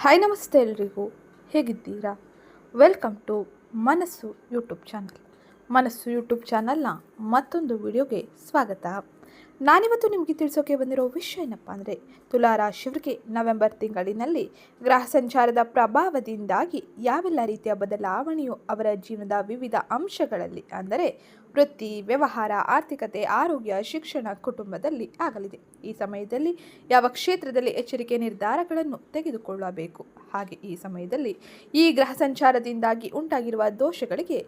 Hi ನಮಸ್ತೆ ಎಲ್ರಿಗೂ. ಹೇಗಿದ್ದೀರಾ? Welcome to Manassu YouTube channel Manassu YouTube ಚಾನಲ್ನ ಮತ್ತೊಂದು ವಿಡಿಯೋಗೆ ಸ್ವಾಗತ. ನಾನಿವತ್ತು ನಿಮಗೆ ತಿಳಿಸೋಕೆ ಬಂದಿರೋ ವಿಷಯ ಏನಪ್ಪ ಅಂದರೆ ತುಲಾರಾಶಿಯವರಿಗೆ ನವೆಂಬರ್ ತಿಂಗಳಿನಲ್ಲಿ ಗ್ರಹ ಸಂಚಾರದ ಪ್ರಭಾವದಿಂದಾಗಿ ಯಾವೆಲ್ಲ ರೀತಿಯ ಬದಲಾವಣೆಯು ಅವರ ಜೀವನದ ವಿವಿಧ ಅಂಶಗಳಲ್ಲಿ ಅಂದರೆ ವೃತ್ತಿ, ವ್ಯವಹಾರ, ಆರ್ಥಿಕತೆ, ಆರೋಗ್ಯ, ಶಿಕ್ಷಣ ಕುಟುಂಬದಲ್ಲಿ ಆಗಲಿದೆ. ಈ ಸಮಯದಲ್ಲಿ ಯಾವ ಕ್ಷೇತ್ರದಲ್ಲಿ ಎಚ್ಚರಿಕೆ ನಿರ್ಧಾರಗಳನ್ನು ತೆಗೆದುಕೊಳ್ಳಬೇಕು? ಹಾಗೆ ಈ ಸಮಯದಲ್ಲಿ ಈ ಗ್ರಹ ಸಂಚಾರದಿಂದಾಗಿ ಉಂಟಾಗಿರುವ ದೋಷಗಳಿಗೆ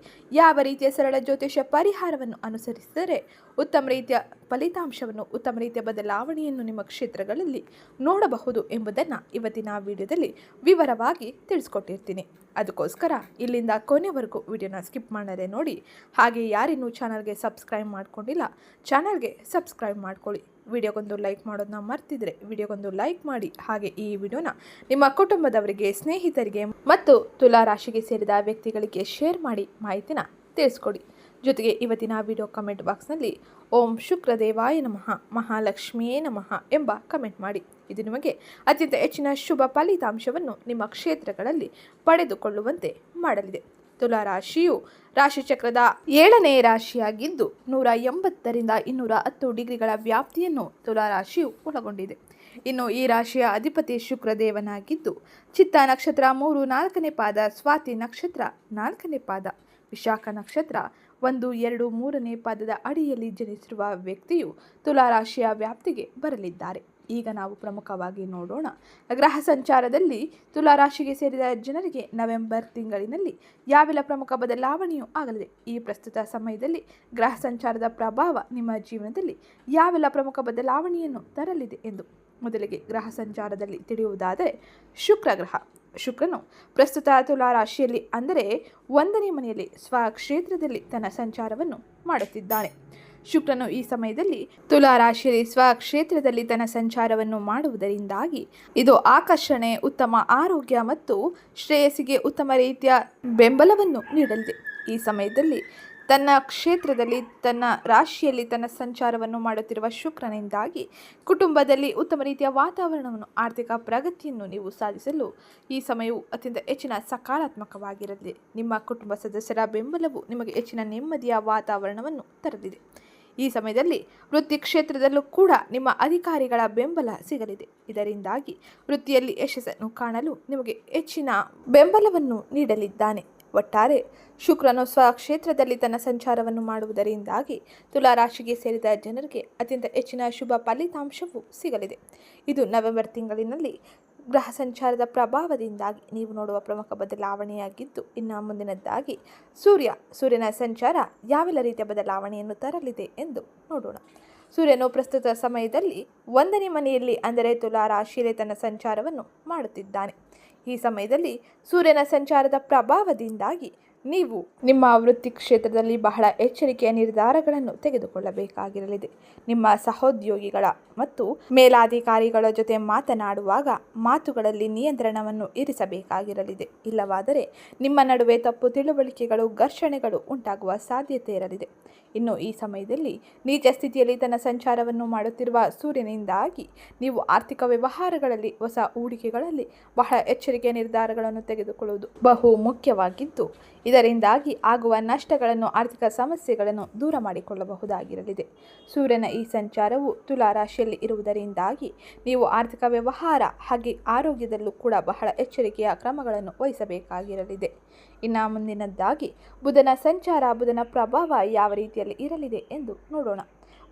ಯಾವ ರೀತಿಯ ಸರಳ ಜ್ಯೋತಿಷ ಪರಿಹಾರವನ್ನು ಅನುಸರಿಸಿದರೆ ಉತ್ತಮ ರೀತಿಯ ಫಲಿತಾಂಶವನ್ನು, ಉತ್ತಮ ರೀತಿಯ ಬದಲಾವಣೆಯನ್ನು ನಿಮ್ಮ ಕ್ಷೇತ್ರಗಳಲ್ಲಿ ನೋಡಬಹುದು ಎಂಬುದನ್ನು ಇವತ್ತಿನ ವಿಡಿಯೋದಲ್ಲಿ ವಿವರವಾಗಿ ತಿಳಿಸ್ಕೊಟ್ಟಿರ್ತೀನಿ. ಅದಕ್ಕೋಸ್ಕರ ಇಲ್ಲಿಂದ ಕೊನೆವರೆಗೂ ವಿಡಿಯೋನ ಸ್ಕಿಪ್ ಮಾಡದೆ ನೋಡಿ. ಹಾಗೆ ಯಾರಿನ್ನೂ ಚಾನಲ್ಗೆ ಸಬ್ಸ್ಕ್ರೈಬ್ ಮಾಡ್ಕೊಂಡಿಲ್ಲ, ಚಾನಲ್ಗೆ ಸಬ್ಸ್ಕ್ರೈಬ್ ಮಾಡ್ಕೊಳ್ಳಿ. ವಿಡಿಯೋಗೊಂದು ಲೈಕ್ ಮಾಡೋದನ್ನ ಮರ್ತಿದ್ರೆ ವಿಡಿಯೋಗೊಂದು ಲೈಕ್ ಮಾಡಿ. ಹಾಗೆ ಈ ವಿಡಿಯೋನ ನಿಮ್ಮ ಕುಟುಂಬದವರಿಗೆ, ಸ್ನೇಹಿತರಿಗೆ ಮತ್ತು ತುಲಾ ರಾಶಿಗೆ ಸೇರಿದ ವ್ಯಕ್ತಿಗಳಿಗೆ ಶೇರ್ ಮಾಡಿ ಮಾಹಿತಿನ ತಿಳಿಸ್ಕೊಡಿ. ಜೊತೆಗೆ ಇವತ್ತಿನ ವಿಡಿಯೋ ಕಮೆಂಟ್ ಬಾಕ್ಸ್ನಲ್ಲಿ ಓಂ ಶುಕ್ರದೇವಾಯ ನಮಃ, ಮಹಾಲಕ್ಷ್ಮಿಯೇ ನಮಃ ಎಂಬ ಕಮೆಂಟ್ ಮಾಡಿ. ಇದು ನಿಮಗೆ ಅತ್ಯಂತ ಹೆಚ್ಚಿನ ಶುಭ ಫಲಿತಾಂಶವನ್ನು ನಿಮ್ಮ ಕ್ಷೇತ್ರಗಳಲ್ಲಿ ಪಡೆದುಕೊಳ್ಳುವಂತೆ ಮಾಡಲಿದೆ. ತುಲಾ ರಾಶಿಯು ರಾಶಿಚಕ್ರದ ಏಳನೇ ರಾಶಿಯಾಗಿದ್ದು ನೂರ ಎಂಬತ್ತರಿಂದ ಇನ್ನೂರ ಹತ್ತು ಡಿಗ್ರಿಗಳ ವ್ಯಾಪ್ತಿಯನ್ನು ತುಲಾ ರಾಶಿಯು ಒಳಗೊಂಡಿದೆ. ಇನ್ನು ಈ ರಾಶಿಯ ಅಧಿಪತಿ ಶುಕ್ರದೇವನಾಗಿದ್ದು ಚಿತ್ತ ನಕ್ಷತ್ರ ಮೂರು ನಾಲ್ಕನೇ ಪಾದ, ಸ್ವಾತಿ ನಕ್ಷತ್ರ ನಾಲ್ಕನೇ ಪಾದ, ವಿಶಾಖ ನಕ್ಷತ್ರ ಒಂದು, ಎರಡು, ಮೂರನೇ ಪಾದದ ಅಡಿಯಲ್ಲಿ ಜನಿಸಿರುವ ವ್ಯಕ್ತಿಯು ತುಲಾರಾಶಿಯ ವ್ಯಾಪ್ತಿಗೆ ಬರಲಿದ್ದಾರೆ. ಈಗ ನಾವು ಪ್ರಮುಖವಾಗಿ ನೋಡೋಣ. ಗ್ರಹ ಸಂಚಾರದಲ್ಲಿ ತುಲಾರಾಶಿಗೆ ಸೇರಿದ ಜನರಿಗೆ ನವೆಂಬರ್ ತಿಂಗಳಿನಲ್ಲಿ ಯಾವೆಲ್ಲ ಪ್ರಮುಖ ಬದಲಾವಣೆಯೂ ಆಗಲಿದೆ. ಈ ಪ್ರಸ್ತುತ ಸಮಯದಲ್ಲಿ ಗ್ರಹ ಸಂಚಾರದ ಪ್ರಭಾವ ನಿಮ್ಮ ಜೀವನದಲ್ಲಿ ಯಾವೆಲ್ಲ ಪ್ರಮುಖ ಬದಲಾವಣೆಯನ್ನು ತರಲಿದೆ ಎಂದು ಮೊದಲಿಗೆ ಗ್ರಹ ಸಂಚಾರದಲ್ಲಿ ತಿಳಿಯುವುದಾದರೆ ಶುಕ್ರ ಗ್ರಹ. ಶುಕ್ರನು ಪ್ರಸ್ತುತ ತುಲಾ ರಾಶಿಯಲ್ಲಿ ಅಂದರೆ ಒಂದನೇ ಮನೆಯಲ್ಲಿ ಸ್ವಕ್ಷೇತ್ರದಲ್ಲಿ ತನ್ನ ಸಂಚಾರವನ್ನು ಮಾಡುತ್ತಿದ್ದಾನೆ. ಶುಕ್ರನು ಈ ಸಮಯದಲ್ಲಿ ತುಲಾ ರಾಶಿಯಲ್ಲಿ ಸ್ವಕ್ಷೇತ್ರದಲ್ಲಿ ತನ್ನ ಸಂಚಾರವನ್ನು ಮಾಡುವುದರಿಂದಾಗಿ ಇದು ಆಕರ್ಷಣೆ, ಉತ್ತಮ ಆರೋಗ್ಯ ಮತ್ತು ಶ್ರೇಯಸ್ಸಿಗೆ ಉತ್ತಮ ರೀತಿಯ ಬೆಂಬಲವನ್ನು ನೀಡಲಿದೆ. ಈ ಸಮಯದಲ್ಲಿ ತನ್ನ ಕ್ಷೇತ್ರದಲ್ಲಿ, ತನ್ನ ರಾಶಿಯಲ್ಲಿ ತನ್ನ ಸಂಚಾರವನ್ನು ಮಾಡುತ್ತಿರುವ ಶುಕ್ರನಿಂದಾಗಿ ಕುಟುಂಬದಲ್ಲಿ ಉತ್ತಮ ರೀತಿಯ ವಾತಾವರಣವನ್ನು, ಆರ್ಥಿಕ ಪ್ರಗತಿಯನ್ನು ನೀವು ಸಾಧಿಸಲು ಈ ಸಮಯವು ಅತ್ಯಂತ ಹೆಚ್ಚಿನ ಸಕಾರಾತ್ಮಕವಾಗಿರಲಿದೆ ನಿಮ್ಮ ಕುಟುಂಬ ಸದಸ್ಯರ ಬೆಂಬಲವು ನಿಮಗೆ ಹೆಚ್ಚಿನ ನೆಮ್ಮದಿಯ ವಾತಾವರಣವನ್ನು ತರಲಿದೆ. ಈ ಸಮಯದಲ್ಲಿ ವೃತ್ತಿ ಕ್ಷೇತ್ರದಲ್ಲೂ ಕೂಡ ನಿಮ್ಮ ಅಧಿಕಾರಿಗಳ ಬೆಂಬಲ ಸಿಗಲಿದೆ. ಇದರಿಂದಾಗಿ ವೃತ್ತಿಯಲ್ಲಿ ಯಶಸ್ಸನ್ನು ಕಾಣಲು ನಿಮಗೆ ಹೆಚ್ಚಿನ ಬೆಂಬಲವನ್ನು ನೀಡಲಿದ್ದಾನೆ. ಒಟ್ಟಾರೆ ಶುಕ್ರನು ಸ್ವಕ್ಷೇತ್ರದಲ್ಲಿ ತನ್ನ ಸಂಚಾರವನ್ನು ಮಾಡುವುದರಿಂದಾಗಿ ತುಲಾ ರಾಶಿಗೆ ಸೇರಿದ ಜನರಿಗೆ ಅತ್ಯಂತ ಹೆಚ್ಚಿನ ಶುಭ ಫಲಿತಾಂಶವು ಸಿಗಲಿದೆ. ಇದು ನವೆಂಬರ್ ತಿಂಗಳಿನಲ್ಲಿ ಗ್ರಹ ಸಂಚಾರದ ಪ್ರಭಾವದಿಂದಾಗಿ ನೀವು ನೋಡುವ ಪ್ರಮುಖ ಬದಲಾವಣೆಯಾಗಿದ್ದು, ಇನ್ನು ಮುಂದಿನದ್ದಾಗಿ ಸೂರ್ಯ, ಸೂರ್ಯನ ಸಂಚಾರ ಯಾವೆಲ್ಲ ರೀತಿಯ ಬದಲಾವಣೆಯನ್ನು ತರಲಿದೆ ಎಂದು ನೋಡೋಣ. ಸೂರ್ಯನು ಪ್ರಸ್ತುತ ಸಮಯದಲ್ಲಿ ಒಂದನೇ ಮನೆಯಲ್ಲಿ, ಅಂದರೆ ತುಲಾ ರಾಶಿಯಲ್ಲಿ ತನ್ನ ಸಂಚಾರವನ್ನು ಮಾಡುತ್ತಿದ್ದಾನೆ. ಈ ಸಮಯದಲ್ಲಿ ಸೂರ್ಯನ ಸಂಚಾರದ ಪ್ರಭಾವದಿಂದಾಗಿ ನೀವು ನಿಮ್ಮ ವೃತ್ತಿ ಕ್ಷೇತ್ರದಲ್ಲಿ ಬಹಳ ಎಚ್ಚರಿಕೆಯ ನಿರ್ಧಾರಗಳನ್ನು ತೆಗೆದುಕೊಳ್ಳಬೇಕಾಗಿರಲಿದೆ. ನಿಮ್ಮ ಸಹೋದ್ಯೋಗಿಗಳ ಮತ್ತು ಮೇಲಾಧಿಕಾರಿಗಳ ಜೊತೆ ಮಾತನಾಡುವಾಗ ಮಾತುಗಳಲ್ಲಿ ನಿಯಂತ್ರಣವನ್ನು ಇರಿಸಬೇಕಾಗಿರಲಿದೆ. ಇಲ್ಲವಾದರೆ ನಿಮ್ಮ ನಡುವೆ ತಪ್ಪು ತಿಳುವಳಿಕೆಗಳು, ಘರ್ಷಣೆಗಳು ಉಂಟಾಗುವ ಸಾಧ್ಯತೆ ಇರಲಿದೆ. ಇನ್ನು ಈ ಸಮಯದಲ್ಲಿ ನೀಚ ಸ್ಥಿತಿಯಲ್ಲಿ ತನ್ನ ಸಂಚಾರವನ್ನು ಮಾಡುತ್ತಿರುವ ಸೂರ್ಯನಿಂದಾಗಿ ನೀವು ಆರ್ಥಿಕ ವ್ಯವಹಾರಗಳಲ್ಲಿ, ಹೊಸ ಹೂಡಿಕೆಗಳಲ್ಲಿ ಬಹಳ ಎಚ್ಚರಿಕೆಯ ನಿರ್ಧಾರಗಳನ್ನು ತೆಗೆದುಕೊಳ್ಳುವುದು ಬಹು ಮುಖ್ಯವಾಗಿದ್ದು ಇದರಿಂದಾಗಿ ಆಗುವ ನಷ್ಟಗಳನ್ನು, ಆರ್ಥಿಕ ಸಮಸ್ಯೆಗಳನ್ನು ದೂರ ಮಾಡಿಕೊಳ್ಳಬಹುದಾಗಿರಲಿದೆ. ಸೂರ್ಯನ ಈ ಸಂಚಾರವು ತುಲಾ ರಾಶಿಯಲ್ಲಿ ಇರುವುದರಿಂದಾಗಿ ನೀವು ಆರ್ಥಿಕ ವ್ಯವಹಾರ ಹಾಗೆ ಆರೋಗ್ಯದಲ್ಲೂ ಕೂಡ ಬಹಳ ಎಚ್ಚರಿಕೆಯ ಕ್ರಮಗಳನ್ನು ವಹಿಸಬೇಕಾಗಿರಲಿದೆ. ಇನ್ನು ಮುಂದಿನದ್ದಾಗಿ, ಬುಧನ ಸಂಚಾರ, ಬುಧನ ಪ್ರಭಾವ ಯಾವ ರೀತಿಯಲ್ಲಿ ಇರಲಿದೆ ಎಂದು ನೋಡೋಣ.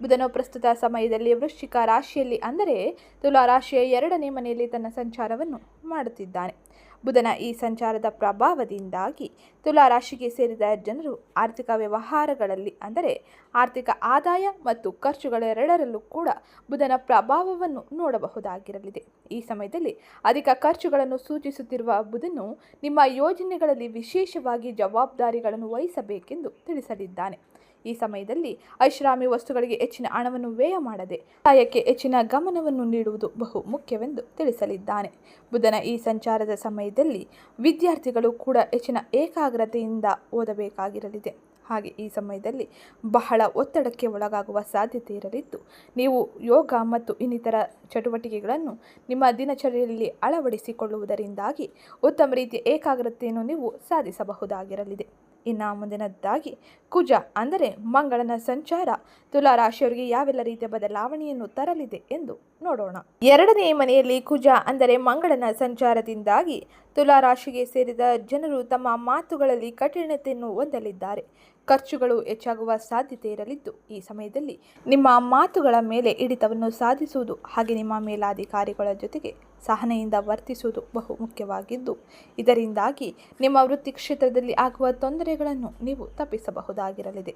ಬುಧನು ಪ್ರಸ್ತುತ ಸಮಯದಲ್ಲಿ ವೃಶ್ಚಿಕ ರಾಶಿಯಲ್ಲಿ ಅಂದರೆ ತುಲಾ ರಾಶಿಯ ಎರಡನೇ ಮನೆಯಲ್ಲಿ ತನ್ನ ಸಂಚಾರವನ್ನು ಮಾಡುತ್ತಿದ್ದಾನೆ. ಬುಧನ ಈ ಸಂಚಾರದ ಪ್ರಭಾವದಿಂದಾಗಿ ತುಲಾ ರಾಶಿಗೆ ಸೇರಿದ ಜನರು ಆರ್ಥಿಕ ವ್ಯವಹಾರಗಳಲ್ಲಿ ಅಂದರೆ ಆರ್ಥಿಕ ಆದಾಯ ಮತ್ತು ಖರ್ಚುಗಳೆರಡರಲ್ಲೂ ಕೂಡ ಬುಧನ ಪ್ರಭಾವವನ್ನು ನೋಡಬಹುದಾಗಿರಲಿದೆ. ಈ ಸಮಯದಲ್ಲಿ ಅಧಿಕ ಖರ್ಚುಗಳನ್ನು ಸೂಚಿಸುತ್ತಿರುವ ಬುಧನು ನಿಮ್ಮ ಯೋಜನೆಗಳಲ್ಲಿ ವಿಶೇಷವಾಗಿ ಜವಾಬ್ದಾರಿಗಳನ್ನು ವಹಿಸಬೇಕೆಂದು ತಿಳಿಸಲಿದ್ದಾನೆ. ಈ ಸಮಯದಲ್ಲಿ ಐಷಾರಾಮಿ ವಸ್ತುಗಳಿಗೆ ಹೆಚ್ಚಿನ ಹಣವನ್ನು ವ್ಯಯ ಮಾಡದೆ ಆಯಕ್ಕೆ ಹೆಚ್ಚಿನ ಗಮನವನ್ನು ನೀಡುವುದು ಬಹು ಮುಖ್ಯವೆಂದು ತಿಳಿಸಲಿದ್ದಾನೆ. ಬುಧನ ಈ ಸಂಚಾರದ ಸಮಯದಲ್ಲಿ ವಿದ್ಯಾರ್ಥಿಗಳು ಕೂಡ ಹೆಚ್ಚಿನ ಏಕಾಗ್ರತೆಯಿಂದ ಓದಬೇಕಾಗಿರಲಿದೆ. ಹಾಗೆ ಈ ಸಮಯದಲ್ಲಿ ಬಹಳ ಒತ್ತಡಕ್ಕೆ ಒಳಗಾಗುವ ಸಾಧ್ಯತೆ ಇರಲಿದ್ದು, ನೀವು ಯೋಗ ಮತ್ತು ಇನ್ನಿತರ ಚಟುವಟಿಕೆಗಳನ್ನು ನಿಮ್ಮ ದಿನಚರಿಯಲ್ಲಿ ಅಳವಡಿಸಿಕೊಳ್ಳುವುದರಿಂದಾಗಿ ಉತ್ತಮ ರೀತಿಯ ಏಕಾಗ್ರತೆಯನ್ನು ನೀವು ಸಾಧಿಸಬಹುದಾಗಿರಲಿದೆ. ಇನ್ನು ಮುಂದಿನದ್ದಾಗಿ ಕುಜ ಅಂದರೆ ಮಂಗಳನ ಸಂಚಾರ. ತುಲಾ ರಾಶಿಯವರಿಗೆ ಯಾವೆಲ್ಲ ರೀತಿಯ ಬದಲಾವಣೆಯನ್ನು ತರಲಿದೆ ಎಂದು ನೋಡೋಣ. ಎರಡನೇ ಮನೆಯಲ್ಲಿ ಕುಜ ಅಂದರೆ ಮಂಗಳನ ಸಂಚಾರದಿಂದಾಗಿ ತುಲಾ ರಾಶಿಗೆ ಸೇರಿದ ಜನರು ತಮ್ಮ ಮಾತುಗಳಲ್ಲಿ ಕಠಿಣತೆಯನ್ನು ಹೊಂದಲಿದ್ದಾರೆ. ಖರ್ಚುಗಳು ಹೆಚ್ಚಾಗುವ ಸಾಧ್ಯತೆ ಇರಲಿದ್ದು, ಈ ಸಮಯದಲ್ಲಿ ನಿಮ್ಮ ಮಾತುಗಳ ಮೇಲೆ ಹಿಡಿತವನ್ನು ಸಾಧಿಸುವುದು ಹಾಗೆ ನಿಮ್ಮ ಮೇಲಾಧಿಕಾರಿಗಳ ಜೊತೆಗೆ ಸಹನೆಯಿಂದ ವರ್ತಿಸುವುದು ಬಹು ಮುಖ್ಯವಾಗಿದ್ದು, ಇದರಿಂದಾಗಿ ನಿಮ್ಮ ವೃತ್ತಿ ಕ್ಷೇತ್ರದಲ್ಲಿ ಆಗುವ ತೊಂದರೆಗಳನ್ನು ನೀವು ತಪ್ಪಿಸಬಹುದಾಗಿರಲಿದೆ.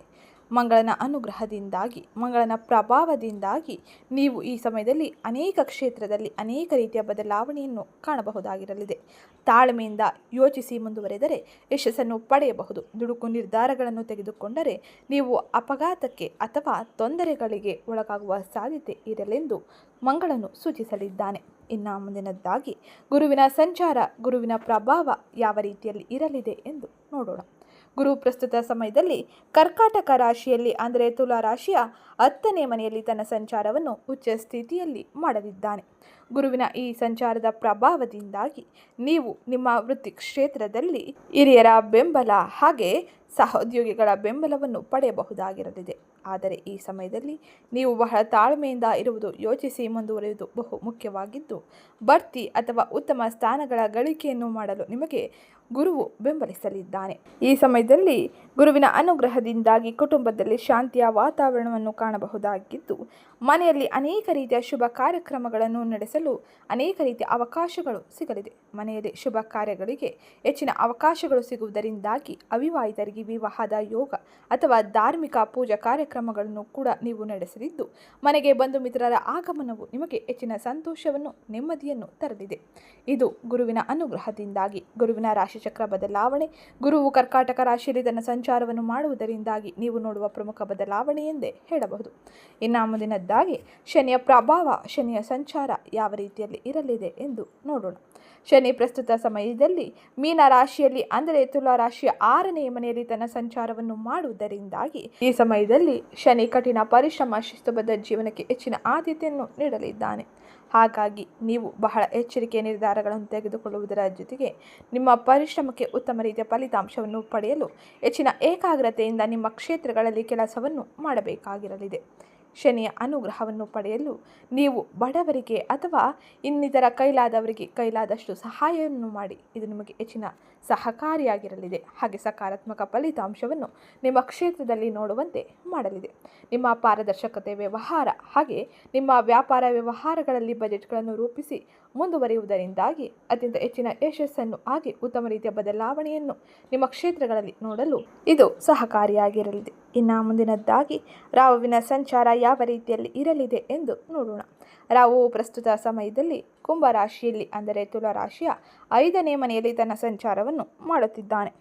ಮಂಗಳನ ಅನುಗ್ರಹದಿಂದಾಗಿ, ಮಂಗಳನ ಪ್ರಭಾವದಿಂದಾಗಿ ನೀವು ಈ ಸಮಯದಲ್ಲಿ ಅನೇಕ ಕ್ಷೇತ್ರದಲ್ಲಿ ಅನೇಕ ರೀತಿಯ ಬದಲಾವಣೆಯನ್ನು ಕಾಣಬಹುದಾಗಿರಲಿದೆ. ತಾಳ್ಮೆಯಿಂದ ಯೋಚಿಸಿ ಮುಂದುವರೆದರೆ ಯಶಸ್ಸನ್ನು ಪಡೆಯಬಹುದು. ದುಡುಕು ನಿರ್ಧಾರಗಳನ್ನು ತೆಗೆದುಕೊಂಡರೆ ನೀವು ಅಪಘಾತಕ್ಕೆ ಅಥವಾ ತೊಂದರೆಗಳಿಗೆ ಒಳಗಾಗುವ ಸಾಧ್ಯತೆ ಇರಲೆಂದು ಮಂಗಳನು ಸೂಚಿಸಲಿದ್ದಾನೆ. ಇನ್ನು ಮುಂದಿನದ್ದಾಗಿ, ಗುರುವಿನ ಸಂಚಾರ, ಗುರುವಿನ ಪ್ರಭಾವ ಯಾವ ರೀತಿಯಲ್ಲಿ ಇರಲಿದೆ ಎಂದು ನೋಡೋಣ. ಗುರು ಪ್ರಸ್ತುತ ಸಮಯದಲ್ಲಿ ಕರ್ಕಾಟಕ ರಾಶಿಯಲ್ಲಿ, ಅಂದರೆ ತುಲಾ ರಾಶಿಯ ಹತ್ತನೇ ಮನೆಯಲ್ಲಿ ತನ್ನ ಸಂಚಾರವನ್ನು ಉಚ್ಚ ಸ್ಥಿತಿಯಲ್ಲಿ ಮಾಡಲಿದ್ದಾನೆ. ಗುರುವಿನ ಈ ಸಂಚಾರದ ಪ್ರಭಾವದಿಂದಾಗಿ ನೀವು ನಿಮ್ಮ ವೃತ್ತಿ ಕ್ಷೇತ್ರದಲ್ಲಿ ಹಿರಿಯರ ಬೆಂಬಲ ಹಾಗೆ ಸಹೋದ್ಯೋಗಿಗಳ ಬೆಂಬಲವನ್ನು ಪಡೆಯಬಹುದಾಗಿರಲಿದೆ. ಆದರೆ ಈ ಸಮಯದಲ್ಲಿ ನೀವು ಬಹಳ ತಾಳ್ಮೆಯಿಂದ ಇರುವುದು ಯೋಚಿಸಿ ಮುಂದುವರಿಯುವುದು ಬಹು ಮುಖ್ಯವಾಗಿದ್ದು ಬಡ್ತಿ ಅಥವಾ ಉತ್ತಮ ಸ್ಥಾನಗಳ ಗಳಿಕೆಯನ್ನು ಮಾಡಲು ನಿಮಗೆ ಗುರುವು ಬೆಂಬಲಿಸಲಿದ್ದಾನೆ. ಈ ಸಮಯದಲ್ಲಿ ಗುರುವಿನ ಅನುಗ್ರಹದಿಂದಾಗಿ ಕುಟುಂಬದಲ್ಲಿ ಶಾಂತಿಯ ವಾತಾವರಣವನ್ನು ಕಾಣಬಹುದಾಗಿದ್ದು, ಮನೆಯಲ್ಲಿ ಅನೇಕ ರೀತಿಯ ಶುಭ ಕಾರ್ಯಕ್ರಮಗಳನ್ನು ನಡೆಸಲು ಅನೇಕ ರೀತಿಯ ಅವಕಾಶಗಳು ಸಿಗಲಿದೆ. ಮನೆಯಲ್ಲಿ ಶುಭ ಕಾರ್ಯಗಳಿಗೆ ಹೆಚ್ಚಿನ ಅವಕಾಶಗಳು ಸಿಗುವುದರಿಂದಾಗಿ ಅವಿವಾಹಿತರಿಗೆ ವಿವಾಹದ ಯೋಗ ಅಥವಾ ಧಾರ್ಮಿಕ ಪೂಜಾ ಕಾರ್ಯಕ್ರಮಗಳನ್ನು ಕೂಡ ನೀವು ನಡೆಸಲಿದ್ದು, ಮನೆಗೆ ಬಂಧು ಮಿತ್ರರ ಆಗಮನವು ನಿಮಗೆ ಹೆಚ್ಚಿನ ಸಂತೋಷವನ್ನು, ನೆಮ್ಮದಿಯನ್ನು ತರಲಿದೆ. ಇದು ಗುರುವಿನ ಅನುಗ್ರಹದಿಂದಾಗಿ ಗುರುವಿನ ರಾಶಿಚಕ್ರ ಬದಲಾವಣೆ. ಗುರುವು ಕರ್ಕಾಟಕ ರಾಶಿಯಲ್ಲಿ ತನ್ನ ಸಂಚಾರವನ್ನು ಮಾಡುವುದರಿಂದಾಗಿ ನೀವು ನೋಡುವ ಪ್ರಮುಖ ಬದಲಾವಣೆ ಎಂದೇ ಹೇಳಬಹುದು. ಇನ್ನು ಮುಂದಿನದ್ದಾಗಿ, ಶನಿಯ ಪ್ರಭಾವ, ಶನಿಯ ಸಂಚಾರ ಯಾವ ರೀತಿಯಲ್ಲಿ ಇರಲಿದೆ ಎಂದು ನೋಡೋಣ. ಶನಿ ಪ್ರಸ್ತುತ ಸಮಯದಲ್ಲಿ ಮೀನ ರಾಶಿಯಲ್ಲಿ, ಅಂದರೆ ತುಲಾ ರಾಶಿಯ ಆರನೇ ಮನೆಯಲ್ಲಿ ತನ್ನ ಸಂಚಾರವನ್ನು ಮಾಡುವುದರಿಂದಾಗಿ ಈ ಸಮಯದಲ್ಲಿ ಶನಿ ಕಠಿಣ ಪರಿಶ್ರಮ, ಶಿಸ್ತುಬದ್ಧ ಜೀವನಕ್ಕೆ ಹೆಚ್ಚಿನ ಆದ್ಯತೆಯನ್ನು ನೀಡಲಿದ್ದಾನೆ. ಹಾಗಾಗಿ ನೀವು ಬಹಳ ಎಚ್ಚರಿಕೆಯ ನಿರ್ಧಾರಗಳನ್ನು ತೆಗೆದುಕೊಳ್ಳುವುದರ ಜೊತೆಗೆ ನಿಮ್ಮ ಪರಿಶ್ರಮಕ್ಕೆ ಉತ್ತಮ ರೀತಿಯ ಫಲಿತಾಂಶವನ್ನು ಪಡೆಯಲು ಹೆಚ್ಚಿನ ಏಕಾಗ್ರತೆಯಿಂದ ನಿಮ್ಮ ಕ್ಷೇತ್ರಗಳಲ್ಲಿ ಕೆಲಸವನ್ನು ಮಾಡಬೇಕಾಗಿರಲಿದೆ. ಶನಿಯ ಅನುಗ್ರಹವನ್ನು ಪಡೆಯಲು ನೀವು ಬಡವರಿಗೆ ಅಥವಾ ಇನ್ನಿತರ ಕೈಲಾದವರಿಗೆ ಕೈಲಾದಷ್ಟು ಸಹಾಯವನ್ನು ಮಾಡಿ. ಇದು ನಿಮಗೆ ಹೆಚ್ಚಿನ ಸಹಕಾರಿಯಾಗಿರಲಿದೆ. ಹಾಗೆ ಸಕಾರಾತ್ಮಕ ಫಲಿತಾಂಶವನ್ನು ನಿಮ್ಮ ಕ್ಷೇತ್ರದಲ್ಲಿ ನೋಡುವಂತೆ ಮಾಡಲಿದೆ. ನಿಮ್ಮ ಪಾರದರ್ಶಕತೆ ವ್ಯವಹಾರ ಹಾಗೆ ನಿಮ್ಮ ವ್ಯಾಪಾರ ವ್ಯವಹಾರಗಳಲ್ಲಿ ಬಜೆಟ್ಗಳನ್ನು ರೂಪಿಸಿ ಮುಂದುವರಿಯುವುದರಿಂದಾಗಿ ಅತ್ಯಂತ ಹೆಚ್ಚಿನ ಯಶಸ್ಸನ್ನು ಹಾಗೆ ಉತ್ತಮ ರೀತಿಯ ಬದಲಾವಣೆಯನ್ನು ನಿಮ್ಮ ಕ್ಷೇತ್ರಗಳಲ್ಲಿ ನೋಡಲು ಇದು ಸಹಕಾರಿಯಾಗಿರಲಿದೆ. ಇನ್ನು ಮುಂದಿನದ್ದಾಗಿ ರಾಹುವಿನ ಸಂಚಾರ ಯಾವ ರೀತಿಯಲ್ಲಿ ಇರಲಿದೆ ಎಂದು ನೋಡೋಣ. ರಾಹು ಪ್ರಸ್ತುತ ಸಮಯದಲ್ಲಿ ಕುಂಭ ರಾಶಿಯಲ್ಲಿ, ಅಂದರೆ ತುಲಾ ರಾಶಿಯ ಐದನೇ ಮನೆಯಲ್ಲಿ ತನ್ನ ಸಂಚಾರವನ್ನು ಮಾಡುತ್ತಿದ್ದಾನೆ.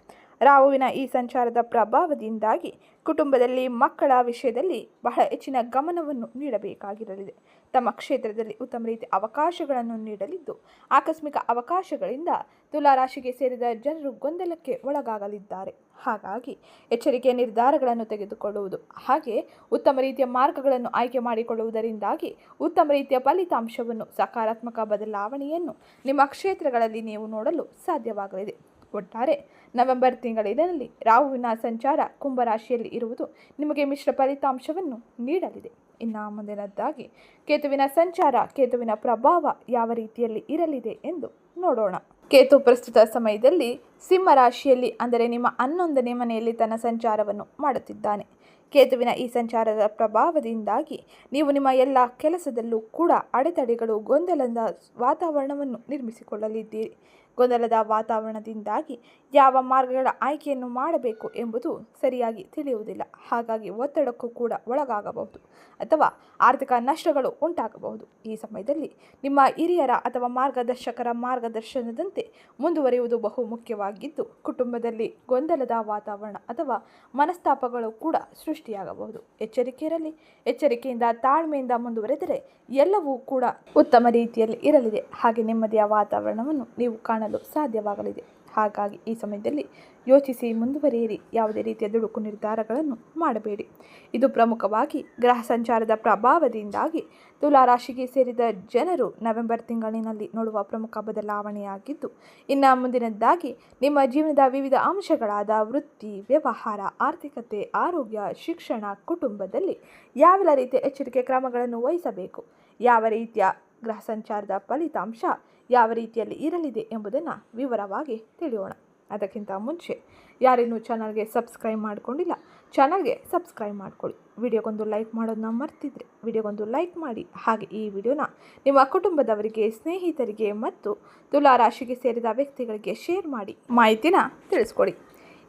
ರಾಹುವಿನ ಈ ಸಂಚಾರದ ಪ್ರಭಾವದಿಂದಾಗಿ ಕುಟುಂಬದಲ್ಲಿ ಮಕ್ಕಳ ವಿಷಯದಲ್ಲಿ ಬಹಳ ಹೆಚ್ಚಿನ ಗಮನವನ್ನು ನೀಡಬೇಕಾಗಿರಲಿದೆ. ತಮ್ಮ ಕ್ಷೇತ್ರದಲ್ಲಿ ಉತ್ತಮ ರೀತಿಯ ಅವಕಾಶಗಳನ್ನು ನೀಡಲಿದ್ದು, ಆಕಸ್ಮಿಕ ಅವಕಾಶಗಳಿಂದ ತುಲಾ ರಾಶಿಗೆ ಸೇರಿದ ಜನರು ಗೊಂದಲಕ್ಕೆ ಒಳಗಾಗಲಿದ್ದಾರೆ. ಹಾಗಾಗಿ ಎಚ್ಚರಿಕೆಯ ನಿರ್ಧಾರಗಳನ್ನು ತೆಗೆದುಕೊಳ್ಳುವುದು, ಹಾಗೆ ಉತ್ತಮ ರೀತಿಯ ಮಾರ್ಗಗಳನ್ನು ಆಯ್ಕೆ ಮಾಡಿಕೊಳ್ಳುವುದರಿಂದಾಗಿ ಉತ್ತಮ ರೀತಿಯ ಫಲಿತಾಂಶವನ್ನು ಸಕಾರಾತ್ಮಕ ಬದಲಾವಣೆಯನ್ನು ನಿಮ್ಮ ಕ್ಷೇತ್ರಗಳಲ್ಲಿ ನೀವು ನೋಡಲು ಸಾಧ್ಯವಾಗಲಿದೆ. ಒಟ್ಟಾರೆ ನವೆಂಬರ್ ತಿಂಗಳಿನಲ್ಲಿ ರಾಹುವಿನ ಸಂಚಾರ ಕುಂಭರಾಶಿಯಲ್ಲಿ ಇರುವುದು ನಿಮಗೆ ಮಿಶ್ರ ಫಲಿತಾಂಶವನ್ನು ನೀಡಲಿದೆ. ಇನ್ನು ಮುಂದಿನದ್ದಾಗಿ, ಕೇತುವಿನ ಸಂಚಾರ ಕೇತುವಿನ ಪ್ರಭಾವ ಯಾವ ರೀತಿಯಲ್ಲಿ ಇರಲಿದೆ ಎಂದು ನೋಡೋಣ. ಕೇತು ಪ್ರಸ್ತುತ ಸಮಯದಲ್ಲಿ ಸಿಂಹ ರಾಶಿಯಲ್ಲಿ, ಅಂದರೆ ನಿಮ್ಮ ಹನ್ನೊಂದನೇ ಮನೆಯಲ್ಲಿ ತನ್ನ ಸಂಚಾರವನ್ನು ಮಾಡುತ್ತಿದ್ದಾನೆ. ಕೇತುವಿನ ಈ ಸಂಚಾರದ ಪ್ರಭಾವದಿಂದಾಗಿ ನೀವು ನಿಮ್ಮ ಎಲ್ಲ ಕೆಲಸದಲ್ಲೂ ಕೂಡ ಅಡೆತಡೆಗಳು ಗೊಂದಲದ ವಾತಾವರಣವನ್ನು ನಿರ್ಮಿಸಿಕೊಳ್ಳಲಿದ್ದೀರಿ. ಗೊಂದಲದ ವಾತಾವರಣದಿಂದಾಗಿ ಯಾವ ಮಾರ್ಗಗಳ ಆಯ್ಕೆಯನ್ನು ಮಾಡಬೇಕು ಎಂಬುದು ಸರಿಯಾಗಿ ತಿಳಿಯುವುದಿಲ್ಲ. ಹಾಗಾಗಿ ಒತ್ತಡಕ್ಕೂ ಕೂಡ ಒಳಗಾಗಬಹುದು ಅಥವಾ ಆರ್ಥಿಕ ನಷ್ಟಗಳು ಉಂಟಾಗಬಹುದು. ಈ ಸಮಯದಲ್ಲಿ ನಿಮ್ಮ ಹಿರಿಯರ ಅಥವಾ ಮಾರ್ಗದರ್ಶಕರ ಮಾರ್ಗದರ್ಶನದಂತೆ ಮುಂದುವರಿಯುವುದು ಬಹು ಮುಖ್ಯವಾಗಿದ್ದು, ಕುಟುಂಬದಲ್ಲಿ ಗೊಂದಲದ ವಾತಾವರಣ ಅಥವಾ ಮನಸ್ತಾಪಗಳು ಕೂಡ ಸೃಷ್ಟಿಯಾಗಬಹುದು. ಎಚ್ಚರಿಕೆ ಇರಲಿ ಎಚ್ಚರಿಕೆಯಿಂದ ತಾಳ್ಮೆಯಿಂದ ಮುಂದುವರೆದರೆ ಎಲ್ಲವೂ ಕೂಡ ಉತ್ತಮ ರೀತಿಯಲ್ಲಿ ಇರಲಿದೆ. ಹಾಗೆ ನೆಮ್ಮದಿಯ ವಾತಾವರಣವನ್ನು ನೀವು ಕಾಣಲು ಸಾಧ್ಯವಾಗಲಿದೆ. ಹಾಗಾಗಿ ಈ ಸಮಯದಲ್ಲಿ ಯೋಚಿಸಿ ಮುಂದುವರಿಯಿರಿ. ಯಾವುದೇ ರೀತಿಯ ದುಡುಕು ನಿರ್ಧಾರಗಳನ್ನು ಮಾಡಬೇಡಿ. ಇದು ಪ್ರಮುಖವಾಗಿ ಗ್ರಹ ಸಂಚಾರದ ಪ್ರಭಾವದಿಂದಾಗಿ ತುಲಾ ರಾಶಿಗೆ ಸೇರಿದ ಜನರು ನವೆಂಬರ್ ತಿಂಗಳಿನಲ್ಲಿ ನೋಡುವ ಪ್ರಮುಖ ಬದಲಾವಣೆಯಾಗಿದ್ದು, ಇನ್ನು ಮುಂದಿನದ್ದಾಗಿ ನಿಮ್ಮ ಜೀವನದ ವಿವಿಧ ಅಂಶಗಳಾದ ವೃತ್ತಿ, ವ್ಯವಹಾರ, ಆರ್ಥಿಕತೆ, ಆರೋಗ್ಯ, ಶಿಕ್ಷಣ, ಕುಟುಂಬದಲ್ಲಿ ಯಾವೆಲ್ಲ ರೀತಿಯ ಎಚ್ಚರಿಕೆ ಕ್ರಮಗಳನ್ನು ವಹಿಸಬೇಕು, ಯಾವ ರೀತಿಯ ಗ್ರಹ ಸಂಚಾರದ ಫಲಿತಾಂಶ ಯಾವ ರೀತಿಯಲ್ಲಿ ಇರಲಿದೆ ಎಂಬುದನ್ನು ವಿವರವಾಗಿ ತಿಳಿಯೋಣ. ಅದಕ್ಕಿಂತ ಮುಂಚೆ, ಯಾರಿನ್ನೂ ಚಾನಲ್ಗೆ ಸಬ್ಸ್ಕ್ರೈಬ್ ಮಾಡಿಕೊಂಡಿಲ್ಲ, ಚಾನಲ್ಗೆ ಸಬ್ಸ್ಕ್ರೈಬ್ ಮಾಡ್ಕೊಳ್ಳಿ. ವಿಡಿಯೋಗೊಂದು ಲೈಕ್ ಮಾಡೋದನ್ನ ಮರ್ತಿದ್ರೆ ವಿಡಿಯೋಗೊಂದು ಲೈಕ್ ಮಾಡಿ. ಹಾಗೆ ಈ ವಿಡಿಯೋನ ನಿಮ್ಮ ಕುಟುಂಬದವರಿಗೆ, ಸ್ನೇಹಿತರಿಗೆ ಮತ್ತು ತುಲಾ ರಾಶಿಗೆ ಸೇರಿದ ವ್ಯಕ್ತಿಗಳಿಗೆ ಶೇರ್ ಮಾಡಿ ಮಾಹಿತಿನ ತಿಳಿಸ್ಕೊಡಿ.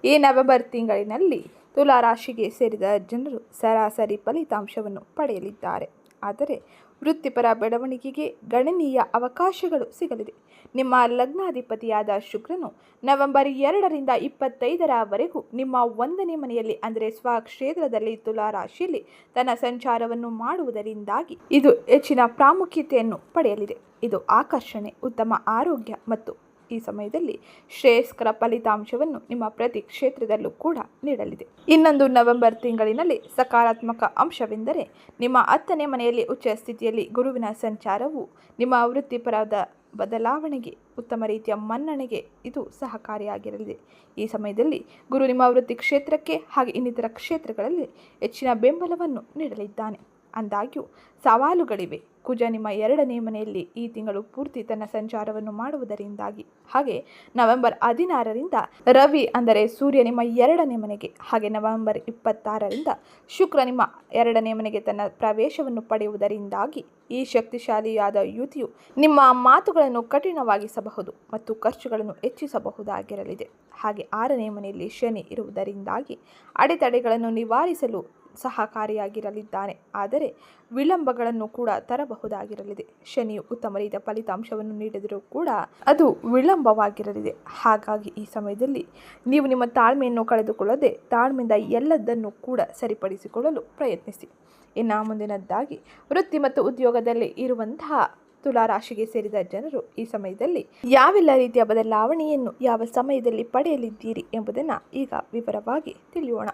ಈ ನವೆಂಬರ್ ತಿಂಗಳಿನಲ್ಲಿ ತುಲಾ ರಾಶಿಗೆ ಸೇರಿದ ಜನರು ಸರಾಸರಿ ಫಲಿತಾಂಶವನ್ನು ಪಡೆಯಲಿದ್ದಾರೆ. ಆದರೆ ವೃತ್ತಿಪರ ಬೆಳವಣಿಗೆಗೆ ಗಣನೀಯ ಅವಕಾಶಗಳು ಸಿಗಲಿದೆ. ನಿಮ್ಮ ಲಗ್ನಾಧಿಪತಿಯಾದ ಶುಕ್ರನು ನವೆಂಬರ್ ಎರಡರಿಂದ ಇಪ್ಪತ್ತೈದರವರೆಗೂ ನಿಮ್ಮ ಒಂದನೇ ಮನೆಯಲ್ಲಿ, ಅಂದರೆ ಸ್ವಕ್ಷೇತ್ರದಲ್ಲಿ ತುಲಾ ರಾಶಿಯಲ್ಲಿ ತನ್ನ ಸಂಚಾರವನ್ನು ಮಾಡುವುದರಿಂದಾಗಿ ಇದು ಹೆಚ್ಚಿನ ಪ್ರಾಮುಖ್ಯತೆಯನ್ನು ಪಡೆಯಲಿದೆ. ಇದು ಆಕರ್ಷಣೆ, ಉತ್ತಮ ಆರೋಗ್ಯ ಮತ್ತು ಈ ಸಮಯದಲ್ಲಿ ಶ್ರೇಯಸ್ಕರ ಫಲಿತಾಂಶವನ್ನು ನಿಮ್ಮ ಪ್ರತಿ ಕ್ಷೇತ್ರದಲ್ಲೂ ಕೂಡ ನೀಡಲಿದೆ. ಇನ್ನೊಂದು ನವೆಂಬರ್ ತಿಂಗಳಿನಲ್ಲಿ ಸಕಾರಾತ್ಮಕ ಅಂಶವೆಂದರೆ ನಿಮ್ಮ ಹತ್ತನೇ ಮನೆಯಲ್ಲಿ ಉಚ್ಚ ಸ್ಥಿತಿಯಲ್ಲಿ ಗುರುವಿನ ಸಂಚಾರವು ನಿಮ್ಮ ವೃತ್ತಿಪರದ ಬದಲಾವಣೆಗೆ ಉತ್ತಮ ರೀತಿಯ ಮನ್ನಣೆಗೆ ಇದು ಸಹಕಾರಿಯಾಗಿರಲಿದೆ. ಈ ಸಮಯದಲ್ಲಿ ಗುರು ನಿಮ್ಮ ವೃತ್ತಿ ಕ್ಷೇತ್ರಕ್ಕೆ ಹಾಗೆ ಇನ್ನಿತರ ಕ್ಷೇತ್ರಗಳಲ್ಲಿ ಹೆಚ್ಚಿನ ಬೆಂಬಲವನ್ನು ನೀಡಲಿದ್ದಾನೆ. ಅಂದಾಗ್ಯೂ ಸವಾಲುಗಳಿವೆ. ಕುಜ ನಿಮ್ಮ ಎರಡನೇ ಮನೆಯಲ್ಲಿ ಈ ತಿಂಗಳು ಪೂರ್ತಿ ತನ್ನ ಸಂಚಾರವನ್ನು ಮಾಡುವುದರಿಂದಾಗಿ. ಹಾಗೆ ನವೆಂಬರ್ ಹದಿನಾರರಿಂದ ರವಿ ಅಂದರೆ ಸೂರ್ಯ ನಿಮ್ಮ ಎರಡನೇ ಮನೆಗೆ. ಹಾಗೆ ನವೆಂಬರ್ ಇಪ್ಪತ್ತಾರರಿಂದ ಶುಕ್ರ ನಿಮ್ಮ ಎರಡನೇ ಮನೆಗೆ ತನ್ನ ಪ್ರವೇಶವನ್ನು ಪಡೆಯುವುದರಿಂದಾಗಿ. ಈ ಶಕ್ತಿಶಾಲಿಯಾದ ಯುತಿಯು ನಿಮ್ಮ ಮಾತುಗಳನ್ನು ಕಠಿಣವಾಗಿಸಬಹುದು ಮತ್ತು ಖರ್ಚುಗಳನ್ನು ಹೆಚ್ಚಿಸಬಹುದಾಗಿರಲಿದೆ. ಹಾಗೆ ಆರನೇ ಮನೆಯಲ್ಲಿ ಶನಿ ಇರುವುದರಿಂದಾಗಿ ಅಡೆತಡೆಗಳನ್ನು ನಿವಾರಿಸಲು ಸಹಕಾರಿಯಾಗಿರಲಿದ್ದಾನೆ. ಆದರೆ ವಿಳಂಬಗಳನ್ನು ಕೂಡ ತರಬಹುದಾಗಿರಲಿದೆ. ಶನಿಯು ಉತ್ತಮ ರೀತಿಯ ಫಲಿತಾಂಶವನ್ನು ನೀಡಿದರೂ ಕೂಡ ಅದು ವಿಳಂಬವಾಗಿರಲಿದೆ. ಹಾಗಾಗಿ ಈ ಸಮಯದಲ್ಲಿ ನೀವು ನಿಮ್ಮ ತಾಳ್ಮೆಯನ್ನು ಕಳೆದುಕೊಳ್ಳದೆ ತಾಳ್ಮೆಯಿಂದ ಎಲ್ಲದನ್ನು ಕೂಡ ಸರಿಪಡಿಸಿಕೊಳ್ಳಲು ಪ್ರಯತ್ನಿಸಿ. ಇನ್ನು ಮುಂದಿನದ್ದಾಗಿ ವೃತ್ತಿ ಮತ್ತು ಉದ್ಯೋಗದಲ್ಲಿ ಇರುವಂತಹ ತುಲಾ ರಾಶಿಗೆ ಸೇರಿದ ಜನರು ಈ ಸಮಯದಲ್ಲಿ ಯಾವೆಲ್ಲ ರೀತಿಯ ಬದಲಾವಣೆಯನ್ನು ಯಾವ ಸಮಯದಲ್ಲಿ ಪಡೆಯಲಿದ್ದೀರಿ ಎಂಬುದನ್ನು ಈಗ ವಿವರವಾಗಿ ತಿಳಿಯೋಣ.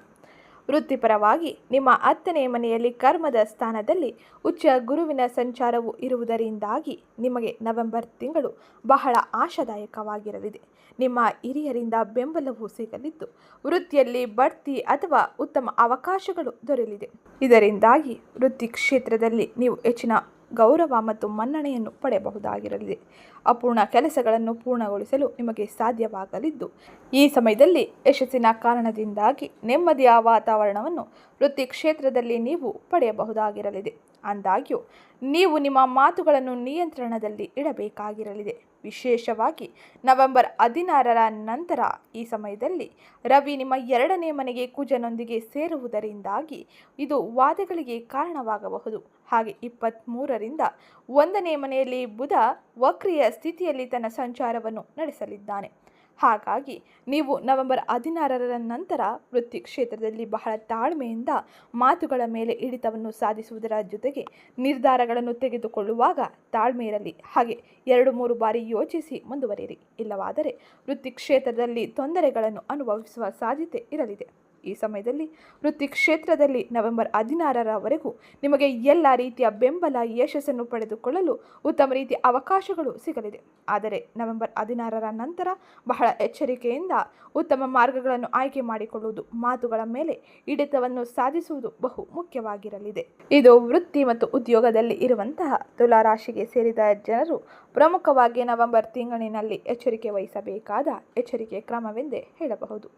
ವೃತ್ತಿಪರವಾಗಿ ನಿಮ್ಮ ಹತ್ತನೇ ಮನೆಯಲ್ಲಿ ಕರ್ಮದ ಸ್ಥಾನದಲ್ಲಿ ಉಚ್ಚ ಗುರುವಿನ ಸಂಚಾರವು ಇರುವುದರಿಂದಾಗಿ ನಿಮಗೆ ನವೆಂಬರ್ ತಿಂಗಳು ಬಹಳ ಆಶಾದಾಯಕವಾಗಿರಲಿದೆ. ನಿಮ್ಮ ಹಿರಿಯರಿಂದ ಬೆಂಬಲವೂ ಸಿಗಲಿದ್ದು, ವೃತ್ತಿಯಲ್ಲಿ ಬಡ್ತಿ ಅಥವಾ ಉತ್ತಮ ಅವಕಾಶಗಳು ದೊರೆಯಲಿದೆ. ಇದರಿಂದಾಗಿ ವೃತ್ತಿ ಕ್ಷೇತ್ರದಲ್ಲಿ ನೀವು ಹೆಚ್ಚಿನ ಗೌರವ ಮತ್ತು ಮನ್ನಣೆಯನ್ನು ಪಡೆಯಬಹುದಾಗಿರಲಿದೆ. ಅಪೂರ್ಣ ಕೆಲಸಗಳನ್ನು ಪೂರ್ಣಗೊಳಿಸಲು ನಿಮಗೆ ಸಾಧ್ಯವಾಗಲಿದ್ದು, ಈ ಸಮಯದಲ್ಲಿ ಯಶಸ್ಸಿನ ಕಾರಣದಿಂದಾಗಿ ನೆಮ್ಮದಿಯ ವಾತಾವರಣವನ್ನು ವೃತ್ತಿ ಕ್ಷೇತ್ರದಲ್ಲಿ ನೀವು ಪಡೆಯಬಹುದಾಗಿರಲಿದೆ. ಅಂದಾಗ್ಯೂ, ನೀವು ನಿಮ್ಮ ಮಾತುಗಳನ್ನು ನಿಯಂತ್ರಣದಲ್ಲಿ ಇಡಬೇಕಾಗಿರಲಿದೆ. ವಿಶೇಷವಾಗಿ ನವೆಂಬರ್ ಹದಿನಾರರ ನಂತರ ಈ ಸಮಯದಲ್ಲಿ ರವಿ ನಿಮ್ಮ ಎರಡನೇ ಮನೆಗೆ ಕುಜನೊಂದಿಗೆ ಸೇರುವುದರಿಂದಾಗಿ ಇದು ವಾದಗಳಿಗೆ ಕಾರಣವಾಗಬಹುದು. ಹಾಗೆ ಇಪ್ಪತ್ತ್ಮೂರರಿಂದ ಒಂದನೇ ಮನೆಯಲ್ಲಿ ಬುಧ ವಕ್ರಿಯ ಸ್ಥಿತಿಯಲ್ಲಿ ತನ್ನ ಸಂಚಾರವನ್ನು ನಡೆಸಲಿದ್ದಾನೆ. ಹಾಗಾಗಿ ನೀವು ನವೆಂಬರ್ ಹದಿನಾರರ ನಂತರ ವೃತ್ತಿ ಕ್ಷೇತ್ರದಲ್ಲಿ ಬಹಳ ತಾಳ್ಮೆಯಿಂದ ಮಾತುಗಳ ಮೇಲೆ ಹಿಡಿತವನ್ನು ಸಾಧಿಸುವುದರ ಜೊತೆಗೆ ನಿರ್ಧಾರಗಳನ್ನು ತೆಗೆದುಕೊಳ್ಳುವಾಗ ತಾಳ್ಮೆ ಇರಲಿ. ಹಾಗೆ ಎರಡು ಮೂರು ಬಾರಿ ಯೋಚಿಸಿ ಮುಂದುವರಿಯಿರಿ. ಇಲ್ಲವಾದರೆ ವೃತ್ತಿ ಕ್ಷೇತ್ರದಲ್ಲಿ ತೊಂದರೆಗಳನ್ನು ಅನುಭವಿಸುವ ಸಾಧ್ಯತೆ ಇರಲಿದೆ. ಈ ಸಮಯದಲ್ಲಿ ವೃತ್ತಿ ಕ್ಷೇತ್ರದಲ್ಲಿ ನವೆಂಬರ್ ಹದಿನಾರರವರೆಗೂ ನಿಮಗೆ ಎಲ್ಲ ರೀತಿಯ ಬೆಂಬಲ, ಯಶಸ್ಸನ್ನು ಪಡೆದುಕೊಳ್ಳಲು ಉತ್ತಮ ರೀತಿಯ ಅವಕಾಶಗಳು ಸಿಗಲಿದೆ. ಆದರೆ ನವೆಂಬರ್ ಹದಿನಾರರ ನಂತರ ಬಹಳ ಎಚ್ಚರಿಕೆಯಿಂದ ಉತ್ತಮ ಮಾರ್ಗಗಳನ್ನು ಆಯ್ಕೆ ಮಾಡಿಕೊಳ್ಳುವುದು ಮಾತುಗಳ ಮೇಲೆ ಹಿಡಿತವನ್ನು ಸಾಧಿಸುವುದು ಬಹು ಮುಖ್ಯವಾಗಿರಲಿದೆ. ಇದು ವೃತ್ತಿ ಮತ್ತು ಉದ್ಯೋಗದಲ್ಲಿ ಇರುವಂತಹ ತುಲಾರಾಶಿಗೆ ಸೇರಿದ ಜನರು ಪ್ರಮುಖವಾಗಿ ನವೆಂಬರ್ ತಿಂಗಳಿನಲ್ಲಿ ಎಚ್ಚರಿಕೆ ವಹಿಸಬೇಕಾದ ಎಚ್ಚರಿಕೆ ಕ್ರಮವೆಂದೇ ಹೇಳಬಹುದು.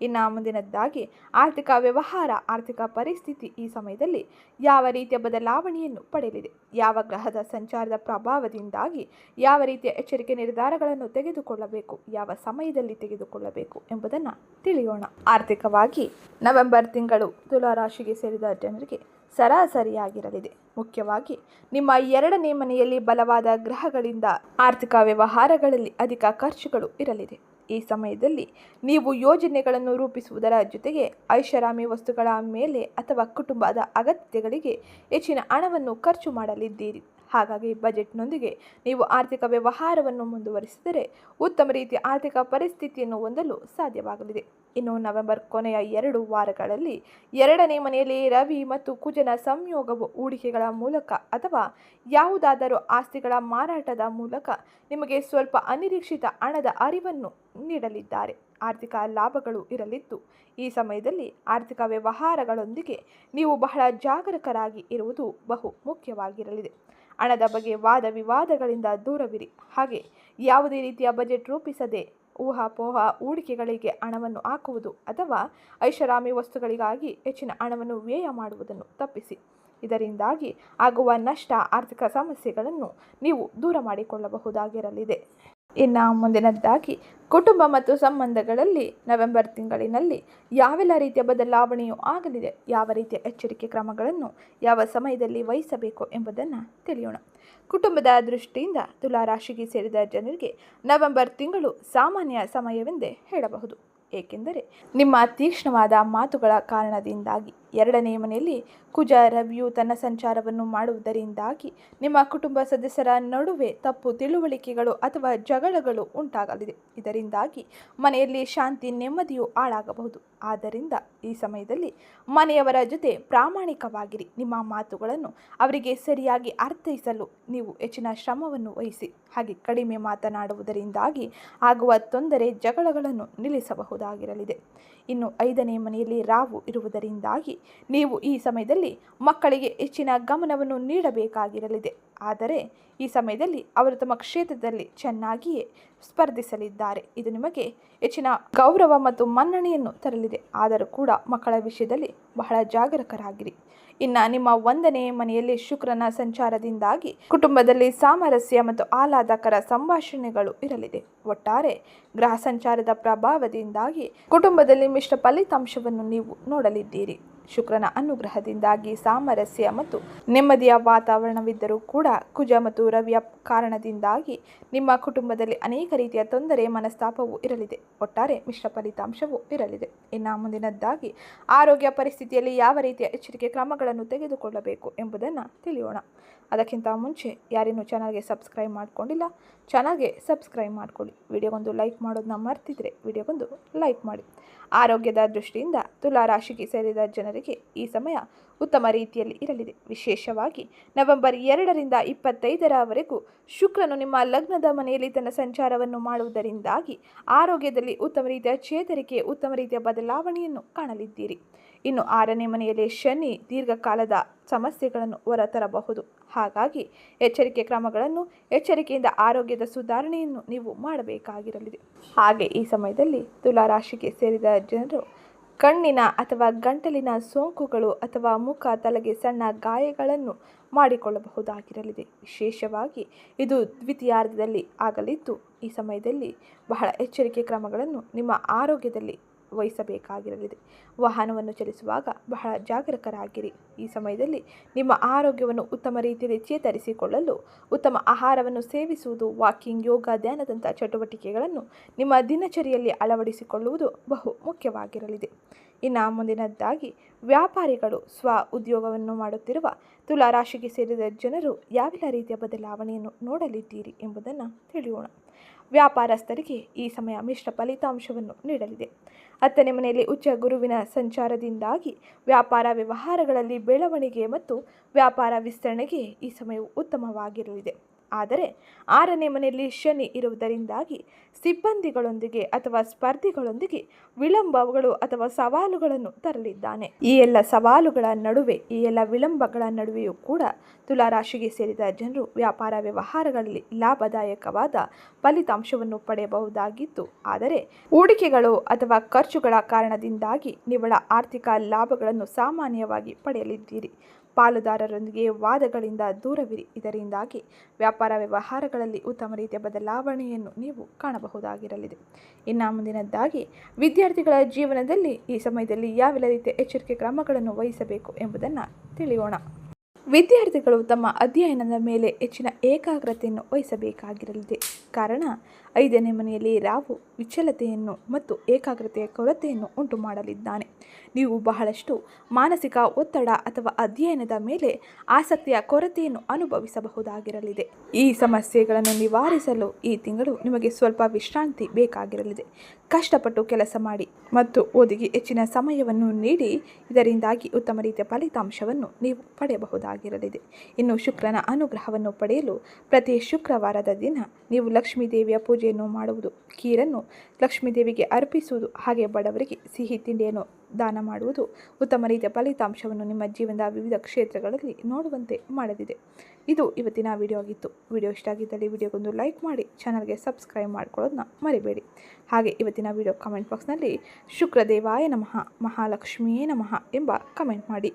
ಇನ್ನು ಮುಂದಿನದ್ದಾಗಿ ಆರ್ಥಿಕ ವ್ಯವಹಾರ, ಆರ್ಥಿಕ ಪರಿಸ್ಥಿತಿ ಈ ಸಮಯದಲ್ಲಿ ಯಾವ ರೀತಿಯ ಬದಲಾವಣೆಯನ್ನು ಪಡೆಯಲಿದೆ? ಯಾವ ಗ್ರಹದ ಸಂಚಾರದ ಪ್ರಭಾವದಿಂದಾಗಿ ಯಾವ ರೀತಿಯ ಎಚ್ಚರಿಕೆ ನಿರ್ಧಾರಗಳನ್ನು ತೆಗೆದುಕೊಳ್ಳಬೇಕು? ಯಾವ ಸಮಯದಲ್ಲಿ ತೆಗೆದುಕೊಳ್ಳಬೇಕು ಎಂಬುದನ್ನು ತಿಳಿಯೋಣ. ಆರ್ಥಿಕವಾಗಿ ನವೆಂಬರ್ ತಿಂಗಳು ತುಲಾರಾಶಿಗೆ ಸೇರಿದ ಜನರಿಗೆ ಸರಾಸರಿಯಾಗಿರಲಿದೆ. ಮುಖ್ಯವಾಗಿ ನಿಮ್ಮ ಎರಡನೇ ಮನೆಯಲ್ಲಿ ಬಲವಾದ ಗ್ರಹಗಳಿಂದ ಆರ್ಥಿಕ ವ್ಯವಹಾರಗಳಲ್ಲಿ ಅಧಿಕ ಖರ್ಚುಗಳು ಇರಲಿದೆ. ಈ ಸಮಯದಲ್ಲಿ ನೀವು ಯೋಜನೆಗಳನ್ನು ರೂಪಿಸುವುದರ ಜೊತೆಗೆ ಐಷಾರಾಮಿ ವಸ್ತುಗಳ ಮೇಲೆ ಅಥವಾ ಕುಟುಂಬದ ಅಗತ್ಯಗಳಿಗೆ ಹೆಚ್ಚಿನ ಹಣವನ್ನು ಖರ್ಚು ಮಾಡಲಿದ್ದೀರಿ. ಹಾಗಾಗಿ ಬಜೆಟ್ನೊಂದಿಗೆ ನೀವು ಆರ್ಥಿಕ ವ್ಯವಹಾರವನ್ನು ಮುಂದುವರಿಸಿದರೆ ಉತ್ತಮ ರೀತಿಯ ಆರ್ಥಿಕ ಪರಿಸ್ಥಿತಿಯನ್ನು ಹೊಂದಲು ಸಾಧ್ಯವಾಗಲಿದೆ. ಇನ್ನು ನವೆಂಬರ್ ಕೊನೆಯ ಎರಡು ವಾರಗಳಲ್ಲಿ ಎರಡನೇ ಮನೆಯಲ್ಲಿ ರವಿ ಮತ್ತು ಕುಜನ ಸಂಯೋಗವು ಹೂಡಿಕೆಗಳ ಮೂಲಕ ಅಥವಾ ಯಾವುದಾದರೂ ಆಸ್ತಿಗಳ ಮಾರಾಟದ ಮೂಲಕ ನಿಮಗೆ ಸ್ವಲ್ಪ ಅನಿರೀಕ್ಷಿತ ಹಣದ ಅರಿವನ್ನು ನೀಡಲಿದ್ದಾರೆ. ಆರ್ಥಿಕ ಲಾಭಗಳು ಇರಲಿದ್ದು ಈ ಸಮಯದಲ್ಲಿ ಆರ್ಥಿಕ ವ್ಯವಹಾರಗಳೊಂದಿಗೆ ನೀವು ಬಹಳ ಜಾಗರೂಕರಾಗಿ ಇರುವುದು ಬಹು ಮುಖ್ಯವಾಗಿರಲಿದೆ. ಹಣದ ಬಗ್ಗೆ ವಾದ ವಿವಾದಗಳಿಂದ ದೂರವಿರಿ. ಹಾಗೆ ಯಾವುದೇ ರೀತಿಯ ಬಜೆಟ್ ರೂಪಿಸದೆ ಊಹಾಪೋಹ ಹೂಡಿಕೆಗಳಿಗೆ ಹಣವನ್ನು ಹಾಕುವುದು ಅಥವಾ ಐಷಾರಾಮಿ ವಸ್ತುಗಳಿಗಾಗಿ ಹೆಚ್ಚಿನ ಹಣವನ್ನು ವ್ಯಯ ಮಾಡುವುದನ್ನು ತಪ್ಪಿಸಿ. ಇದರಿಂದಾಗಿ ಆಗುವ ನಷ್ಟ, ಆರ್ಥಿಕ ಸಮಸ್ಯೆಗಳನ್ನು ನೀವು ದೂರ ಮಾಡಿಕೊಳ್ಳಬಹುದಾಗಿರಲಿದೆ. ಇನ್ನು ಮುಂದಿನದ್ದಾಗಿ ಕುಟುಂಬ ಮತ್ತು ಸಂಬಂಧಗಳಲ್ಲಿ ನವೆಂಬರ್ ತಿಂಗಳಿನಲ್ಲಿ ಯಾವೆಲ್ಲ ರೀತಿಯ ಬದಲಾವಣೆಯು ಆಗಲಿದೆ, ಯಾವ ರೀತಿಯ ಎಚ್ಚರಿಕೆ ಕ್ರಮಗಳನ್ನು ಯಾವ ಸಮಯದಲ್ಲಿ ವಹಿಸಬೇಕು ಎಂಬುದನ್ನು ತಿಳಿಯೋಣ. ಕುಟುಂಬದ ದೃಷ್ಟಿಯಿಂದ ತುಲಾರಾಶಿಗೆ ಸೇರಿದ ಜನರಿಗೆ ನವೆಂಬರ್ ತಿಂಗಳು ಸಾಮಾನ್ಯ ಸಮಯವೆಂದೇ ಹೇಳಬಹುದು. ಏಕೆಂದರೆ ನಿಮ್ಮ ತೀಕ್ಷ್ಣವಾದ ಮಾತುಗಳ ಕಾರಣದಿಂದಾಗಿ ಎರಡನೇ ಮನೆಯಲ್ಲಿ ಕುಜ, ರವಿಯು ತನ್ನ ಸಂಚಾರವನ್ನು ಮಾಡುವುದರಿಂದಾಗಿ ನಿಮ್ಮ ಕುಟುಂಬ ಸದಸ್ಯರ ನಡುವೆ ತಪ್ಪು ತಿಳುವಳಿಕೆಗಳು ಅಥವಾ ಜಗಳಗಳು ಉಂಟಾಗಲಿದೆ. ಇದರಿಂದಾಗಿ ಮನೆಯಲ್ಲಿ ಶಾಂತಿ, ನೆಮ್ಮದಿಯು ಹಾಳಾಗಬಹುದು. ಆದ್ದರಿಂದ ಈ ಸಮಯದಲ್ಲಿ ಮನೆಯವರ ಜೊತೆ ಪ್ರಾಮಾಣಿಕವಾಗಿರಿ. ನಿಮ್ಮ ಮಾತುಗಳನ್ನು ಅವರಿಗೆ ಸರಿಯಾಗಿ ಅರ್ಥೈಸಲು ನೀವು ಹೆಚ್ಚಿನ ಶ್ರಮವನ್ನು ವಹಿಸಿ. ಹಾಗೆ ಕಡಿಮೆ ಮಾತನಾಡುವುದರಿಂದಾಗಿ ಆಗುವ ತೊಂದರೆ, ಜಗಳಗಳನ್ನು ನಿಲ್ಲಿಸಬಹುದಾಗಿರಲಿದೆ. ಇನ್ನು ಐದನೇ ಮನೆಯಲ್ಲಿ ರಾವು ಇರುವುದರಿಂದಾಗಿ ನೀವು ಈ ಸಮಯದಲ್ಲಿ ಮಕ್ಕಳಿಗೆ ಹೆಚ್ಚಿನ ಗಮನವನ್ನು ನೀಡಬೇಕಾಗಿರಲಿದೆ. ಆದರೆ ಈ ಸಮಯದಲ್ಲಿ ಅವರು ತಮ್ಮ ಕ್ಷೇತ್ರದಲ್ಲಿ ಚೆನ್ನಾಗಿಯೇ ಸ್ಪರ್ಧಿಸಲಿದ್ದಾರೆ. ಇದು ನಿಮಗೆ ಹೆಚ್ಚಿನ ಗೌರವ ಮತ್ತು ಮನ್ನಣೆಯನ್ನು ತರಲಿದೆ. ಆದರೂ ಕೂಡ ಮಕ್ಕಳ ವಿಷಯದಲ್ಲಿ ಬಹಳ ಜಾಗರೂಕರಾಗಿರಿ. ಇನ್ನು ನಿಮ್ಮ ಒಂದನೇ ಮನೆಯಲ್ಲಿ ಶುಕ್ರನ ಸಂಚಾರದಿಂದಾಗಿ ಕುಟುಂಬದಲ್ಲಿ ಸಾಮರಸ್ಯ ಮತ್ತು ಆಹ್ಲಾದಕರ ಸಂಭಾಷಣೆಗಳು ಇರಲಿದೆ. ಒಟ್ಟಾರೆ ಗ್ರಹ ಸಂಚಾರದ ಪ್ರಭಾವದಿಂದಾಗಿ ಕುಟುಂಬದಲ್ಲಿ ಮಿಶ್ರ ಫಲಿತಾಂಶವನ್ನು ನೀವು ನೋಡಲಿದ್ದೀರಿ. ಶುಕ್ರನ ಅನುಗ್ರಹದಿಂದಾಗಿ ಸಾಮರಸ್ಯ ಮತ್ತು ನೆಮ್ಮದಿಯ ವಾತಾವರಣವಿದ್ದರೂ ಕೂಡ ಕುಜ ಮತ್ತು ರವಿಯ ಕಾರಣದಿಂದಾಗಿ ನಿಮ್ಮ ಕುಟುಂಬದಲ್ಲಿ ಅನೇಕ ರೀತಿಯ ತೊಂದರೆ, ಮನಸ್ತಾಪವು ಇರಲಿದೆ. ಒಟ್ಟಾರೆ ಮಿಶ್ರ ಫಲಿತಾಂಶವೂ ಇರಲಿದೆ. ಇನ್ನು ಮುಂದಿನದ್ದಾಗಿ, ಆರೋಗ್ಯ ಪರಿಸ್ಥಿತಿಯಲ್ಲಿ ಯಾವ ರೀತಿಯ ಎಚ್ಚರಿಕೆ ಕ್ರಮಗಳನ್ನು ತೆಗೆದುಕೊಳ್ಳಬೇಕು ಎಂಬುದನ್ನು ತಿಳಿಯೋಣ. ಅದಕ್ಕಿಂತ ಮುಂಚೆ ಯಾರೇನು ಚಾನಲ್ಗೆ ಸಬ್ಸ್ಕ್ರೈಬ್ ಮಾಡ್ಕೊಂಡಿಲ್ಲ, ಚಾನಲ್ಗೆ ಸಬ್ಸ್ಕ್ರೈಬ್ ಮಾಡ್ಕೊಳ್ಳಿ. ವಿಡಿಯೋಗೊಂದು ಲೈಕ್ ಮಾಡೋದನ್ನ ಮರ್ತಿದ್ರೆ ವಿಡಿಯೋಗೊಂದು ಲೈಕ್ ಮಾಡಿ. ಆರೋಗ್ಯದ ದೃಷ್ಟಿಯಿಂದ ತುಲಾ ರಾಶಿಗೆ ಸೇರಿದ ಜನರಿಗೆ ಈ ಸಮಯ ಉತ್ತಮ ರೀತಿಯಲ್ಲಿ ಇರಲಿದೆ. ವಿಶೇಷವಾಗಿ ನವೆಂಬರ್ ಎರಡರಿಂದ ಇಪ್ಪತ್ತೈದರವರೆಗೂ ಶುಕ್ರನು ನಿಮ್ಮ ಲಗ್ನದ ಮನೆಯಲ್ಲಿ ತನ್ನ ಸಂಚಾರವನ್ನು ಮಾಡುವುದರಿಂದಾಗಿ ಆರೋಗ್ಯದಲ್ಲಿ ಉತ್ತಮ ರೀತಿಯ ಚೇತರಿಕೆ, ಉತ್ತಮ ರೀತಿಯ ಬದಲಾವಣೆಯನ್ನು ಕಾಣಲಿದ್ದೀರಿ. ಇನ್ನು ಆರನೇ ಮನೆಯಲ್ಲಿ ಶನಿ ದೀರ್ಘಕಾಲದ ಸಮಸ್ಯೆಗಳನ್ನು ಹೊರತರಬಹುದು. ಹಾಗಾಗಿ ಎಚ್ಚರಿಕೆ ಕ್ರಮಗಳನ್ನು, ಎಚ್ಚರಿಕೆಯಿಂದ ಆರೋಗ್ಯದ ಸುಧಾರಣೆಯನ್ನು ನೀವು ಮಾಡಬೇಕಾಗಿರಲಿದೆ. ಹಾಗೆ ಈ ಸಮಯದಲ್ಲಿ ತುಲಾ ರಾಶಿಗೆ ಸೇರಿದ ಜನರು ಕಣ್ಣಿನ ಅಥವಾ ಗಂಟಲಿನ ಸೋಂಕುಗಳು ಅಥವಾ ಮುಖ ತಲೆಗೆ ಸಣ್ಣ ಗಾಯಗಳನ್ನು ಮಾಡಿಕೊಳ್ಳಬಹುದಾಗಿರಲಿದೆ. ವಿಶೇಷವಾಗಿ ಇದು ದ್ವಿತೀಯಾರ್ಧದಲ್ಲಿ ಆಗಲಿದ್ದು, ಈ ಸಮಯದಲ್ಲಿ ಬಹಳ ಎಚ್ಚರಿಕೆ ಕ್ರಮಗಳನ್ನು ನಿಮ್ಮ ಆರೋಗ್ಯದಲ್ಲಿ ವಹಿಸಬೇಕಾಗಿರಲಿದೆ. ವಾಹನವನ್ನು ಚಲಿಸುವಾಗ ಬಹಳ ಜಾಗರೂಕರಾಗಿರಿ. ಈ ಸಮಯದಲ್ಲಿ ನಿಮ್ಮ ಆರೋಗ್ಯವನ್ನು ಉತ್ತಮ ರೀತಿಯಲ್ಲಿ ಚೇತರಿಸಿಕೊಳ್ಳಲು, ಉತ್ತಮ ಆಹಾರವನ್ನು ಸೇವಿಸುವುದು, ವಾಕಿಂಗ್, ಯೋಗ ಧ್ಯಾನದಂಥ ಚಟುವಟಿಕೆಗಳನ್ನು ನಿಮ್ಮ ದಿನಚರಿಯಲ್ಲಿ ಅಳವಡಿಸಿಕೊಳ್ಳುವುದು ಬಹು ಮುಖ್ಯವಾಗಿರಲಿದೆ. ಇನ್ನು ಮುಂದಿನದ್ದಾಗಿ ವ್ಯಾಪಾರಿಗಳು ಸ್ವ ಉದ್ಯೋಗವನ್ನು ಮಾಡುತ್ತಿರುವ ತುಲಾ ರಾಶಿಗೆ ಸೇರಿದ ಜನರು ಯಾವೆಲ್ಲ ರೀತಿಯ ಬದಲಾವಣೆಯನ್ನು ನೋಡಲಿದ್ದೀರಿ ಎಂಬುದನ್ನು ತಿಳಿಯೋಣ. ವ್ಯಾಪಾರಸ್ಥರಿಗೆ ಈ ಸಮಯ ಮಿಶ್ರ ಫಲಿತಾಂಶವನ್ನು ನೀಡಲಿದೆ. ಹತ್ತನೇ ಮನೆಯಲ್ಲಿ ಉಚ್ಚ ಗುರುವಿನ ಸಂಚಾರದಿಂದಾಗಿ ವ್ಯಾಪಾರ ವ್ಯವಹಾರಗಳಲ್ಲಿ ಬೆಳವಣಿಗೆ ಮತ್ತು ವ್ಯಾಪಾರ ವಿಸ್ತರಣೆಗೆ ಈ ಸಮಯವು ಉತ್ತಮವಾಗಿರಲಿದೆ. ಆದರೆ ಆರನೇ ಮನೆಯಲ್ಲಿ ಶನಿ ಇರುವುದರಿಂದಾಗಿ ಸಿಬ್ಬಂದಿಗಳೊಂದಿಗೆ ಅಥವಾ ಸ್ಪರ್ಧಿಗಳೊಂದಿಗೆ ವಿಳಂಬಗಳು ಅಥವಾ ಸವಾಲುಗಳನ್ನು ತರಲಿದ್ದಾನೆ. ಈ ಎಲ್ಲ ಸವಾಲುಗಳ ನಡುವೆ, ಈ ಎಲ್ಲ ವಿಳಂಬಗಳ ನಡುವೆಯೂ ಕೂಡ ತುಲಾರಾಶಿಗೆ ಸೇರಿದ ಜನರು ವ್ಯಾಪಾರ ವ್ಯವಹಾರಗಳಲ್ಲಿ ಲಾಭದಾಯಕವಾದ ಫಲಿತಾಂಶವನ್ನು ಪಡೆಯಬಹುದಾಗಿತ್ತು. ಆದರೆ ಹೂಡಿಕೆಗಳು ಅಥವಾ ಖರ್ಚುಗಳ ಕಾರಣದಿಂದಾಗಿ ನಿವ್ವಳ ಆರ್ಥಿಕ ಲಾಭಗಳನ್ನು ಸಾಮಾನ್ಯವಾಗಿ ಪಡೆಯಲಿದ್ದೀರಿ. ಪಾಲುದಾರರೊಂದಿಗೆ ವಾದಗಳಿಂದ ದೂರವಿರಿ. ಇದರಿಂದಾಗಿ ವ್ಯಾಪಾರ ವ್ಯವಹಾರಗಳಲ್ಲಿ ಉತ್ತಮ ರೀತಿಯ ಬದಲಾವಣೆಯನ್ನು ನೀವು ಕಾಣಬಹುದಾಗಿರಲಿದೆ. ಇನ್ನು ಮುಂದಿನದ್ದಾಗಿ ವಿದ್ಯಾರ್ಥಿಗಳ ಜೀವನದಲ್ಲಿ ಈ ಸಮಯದಲ್ಲಿ ಯಾವೆಲ್ಲ ರೀತಿಯ ಎಚ್ಚರಿಕೆ ಕ್ರಮಗಳನ್ನು ವಹಿಸಬೇಕು ಎಂಬುದನ್ನು ತಿಳಿಯೋಣ. ವಿದ್ಯಾರ್ಥಿಗಳು ತಮ್ಮ ಅಧ್ಯಯನದ ಮೇಲೆ ಹೆಚ್ಚಿನ ಏಕಾಗ್ರತೆಯನ್ನು ವಹಿಸಬೇಕಾಗಿರಲಿದೆ. ಕಾರಣ ಐದನೇ ಮನೆಯಲ್ಲಿ ರಾಹು ವಿಚಲತೆಯನ್ನು ಮತ್ತು ಏಕಾಗ್ರತೆಯ ಕೊರತೆಯನ್ನು ಉಂಟು ಮಾಡಲಿದ್ದಾನೆ ನೀವು ಬಹಳಷ್ಟು ಮಾನಸಿಕ ಒತ್ತಡ ಅಥವಾ ಅಧ್ಯಯನದ ಮೇಲೆ ಆಸಕ್ತಿಯ ಕೊರತೆಯನ್ನು ಅನುಭವಿಸಬಹುದಾಗಿರಲಿದೆ. ಈ ಸಮಸ್ಯೆಗಳನ್ನು ನಿವಾರಿಸಲು ಈ ತಿಂಗಳು ನಿಮಗೆ ಸ್ವಲ್ಪ ವಿಶ್ರಾಂತಿ ಬೇಕಾಗಿರಲಿದೆ. ಕಷ್ಟಪಟ್ಟು ಕೆಲಸ ಮಾಡಿ ಮತ್ತು ಓದಿಗೆ ಹೆಚ್ಚಿನ ಸಮಯವನ್ನು ನೀಡಿ, ಇದರಿಂದಾಗಿ ಉತ್ತಮ ರೀತಿಯ ಫಲಿತಾಂಶವನ್ನು ನೀವು ಪಡೆಯಬಹುದಾಗಿರಲಿದೆ. ಇನ್ನು ಶುಕ್ರನ ಅನುಗ್ರಹವನ್ನು ಪಡೆಯಲು ಪ್ರತಿ ಶುಕ್ರವಾರದ ದಿನ ನೀವು ಲಕ್ಷ್ಮೀ ದೇವಿಯ ಪೂಜೆಯನ್ನು ಮಾಡುವುದು, ಖೀರನ್ನು ಲಕ್ಷ್ಮೀದೇವಿಗೆ ಅರ್ಪಿಸುವುದು, ಹಾಗೆ ಬಡವರಿಗೆ ಸಿಹಿ ತಿಂಡಿಯನ್ನು ದಾನ ಮಾಡುವುದು ಉತ್ತಮ ರೀತಿಯ ಫಲಿತಾಂಶವನ್ನು ನಿಮ್ಮ ಜೀವನದ ವಿವಿಧ ಕ್ಷೇತ್ರಗಳಲ್ಲಿ ನೋಡುವಂತೆ ಮಾಡಲಿದೆ. ಇದು ಇವತ್ತಿನ ವಿಡಿಯೋ ಆಗಿತ್ತು. ವಿಡಿಯೋ ಇಷ್ಟ ಆಗಿದ್ದಲ್ಲಿ ವಿಡಿಯೋಗೊಂದು ಲೈಕ್ ಮಾಡಿ ಚಾನಲ್ಗೆ ಸಬ್ಸ್ಕ್ರೈಬ್ ಮಾಡ್ಕೊಳ್ಳೋದನ್ನ ಮರಿಬೇಡಿ. ಹಾಗೆ ಇವತ್ತಿನ ವಿಡಿಯೋ ಕಮೆಂಟ್ ಬಾಕ್ಸ್ನಲ್ಲಿ ಶುಕ್ರದೇವಾಯ ನಮಃ ಮಹಾಲಕ್ಷ್ಮಿಯೇ ನಮಃ ಎಂಬ ಕಮೆಂಟ್ ಮಾಡಿ.